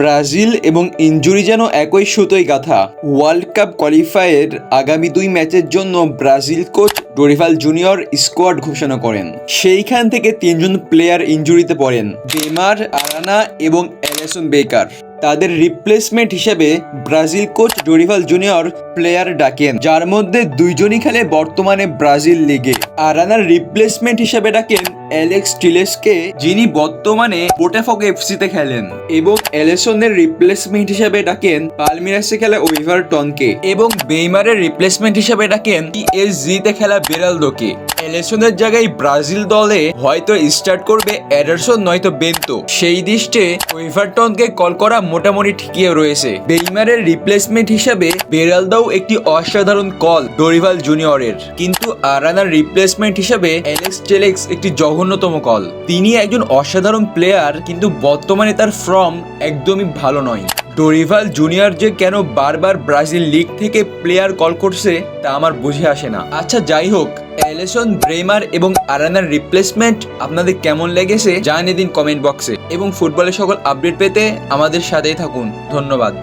Brazil এবং injury যেন একই সুতোই গাথা। ওয়ার্ল্ড কাপ কোয়ালিফায়ের আগামী দুই ম্যাচের জন্য Brazil coach Dorival junior squad ঘোষণা করেন। সেইখান থেকে তিনজন প্লেয়ার ইঞ্জুরিতে পড়েন বেমার আরানা এবং অ্যালেসন বেকার। তাদের রিপ্লেসমেন্ট হিসেবে Brazil coach Dorival junior player ডাকেন। যার মধ্যে দুইজনই খেলে বর্তমানে ব্রাজিল লিগে আরানার রিপ্লেসমেন্ট হিসেবে ডাকেন অ্যালেক্স টিলেসকে যিনি বর্তমানে বোটাফক এফসিতে খেলেন। এবং এলেসনের রিপ্লেসমেন্ট হিসেবে ডাকেন পালমিরাসে খেলা ওইভার টনকে এবং বেইমারের রিপ্লেসমেন্ট হিসেবে ডাকেন তে খেলা বেরালদোকে এলেসনের জায়গায় ব্রাজিল দলে হয়তো স্টার্ট করবে অ্যাডারসন নয়তো বেন্তো। সেই দৃষ্টে ওইভারটনকে কল করা মোটামুটি ঠিকই রয়েছে। বেইমারের রিপ্লেসমেন্ট হিসাবে বেরালদাও একটি অসাধারণ কল ডোরিভাল জুনিয়রের। কিন্তু আরানার রিপ্লেসমেন্ট হিসাবে অ্যালেক্স টেলেক্স একটি জঘন্যতম কল তিনি একজন অসাধারণ প্লেয়ার কিন্তু বর্তমানে তার ফর্ম একদমই ভালো নয়। ডোরিভাল জুনিয়র যে কেন বারবার ব্রাজিল লিগ থেকে প্লেয়ার কল করছে, তা আমার বুঝে আসে না। আচ্ছা যাই হোক, অ্যালেসন ব্রেমার এবং আরানার রিপ্লেসমেন্ট আপনাদের কেমন লেগেছে জানিয়ে দিন কমেন্ট বক্সে এবং ফুটবলের সকল আপডেট পেতে আমাদের সাথেই থাকুন। ধন্যবাদ।